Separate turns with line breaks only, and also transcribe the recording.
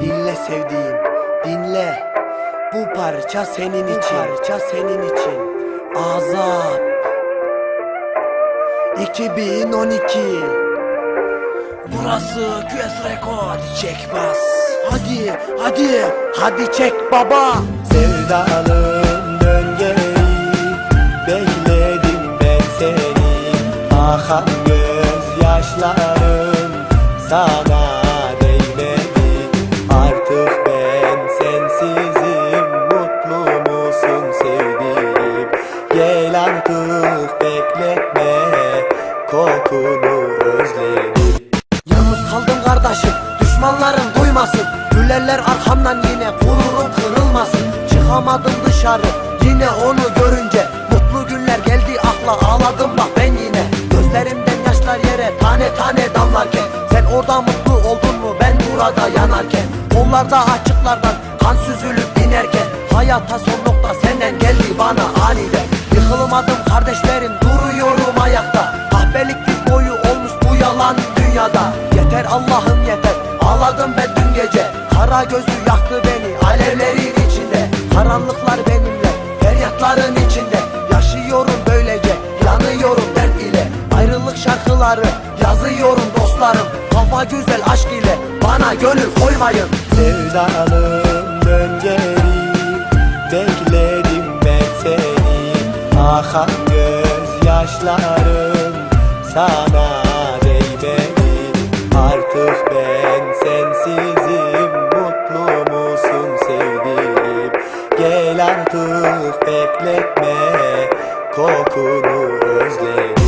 Dinle sevdiğim, dinle. Bu parça senin için, parça senin için. Azap. 2012. Burası QS Record. Çek bas. Hadi, hadi, hadi çek baba.
Sevdalım dön geri Bekledim ben seni Akan gözyaşlarım sana artık bekletme Kokunu özledim.
Yalnız kaldım kardeşim Düşmanlarım duymasın. Gülerler arkamdan yine Gururum kırılmasın. Çıkamadım dışarı Yine onu görünce Mutlu günler geldi akla. Ağladım bak ben yine Gözlerimden yaşlar yere Tane tane damlarken. Sen orada mutlu oldun mu Ben burada yanarken? Kollarda açıklardan Kan süzülüp inerken. Hayata son nokta senden geldi bana aniden Yıkılmadım kardeşlerim Duruyorum ayakta. Kahpelik diz boyu olmuş bu yalan dünyada. Yeter Allah'ım yeter Ağladım ben dün gece. Kara gözü yaktı beni alevlerin içinde. Karanlıklar benimle feryatların içinde. Yaşıyorum böylece yanıyorum dert ile. Ayrılık şarkıları yazıyorum dostlarım. Kafa güzel aşk ile bana gönül koymayın.
Sevdalım dön geri Akan göz yaşlarım sana değmedi Artık ben sensizim mutlu musun sevdiğim Gel artık bekletme kokunu özledim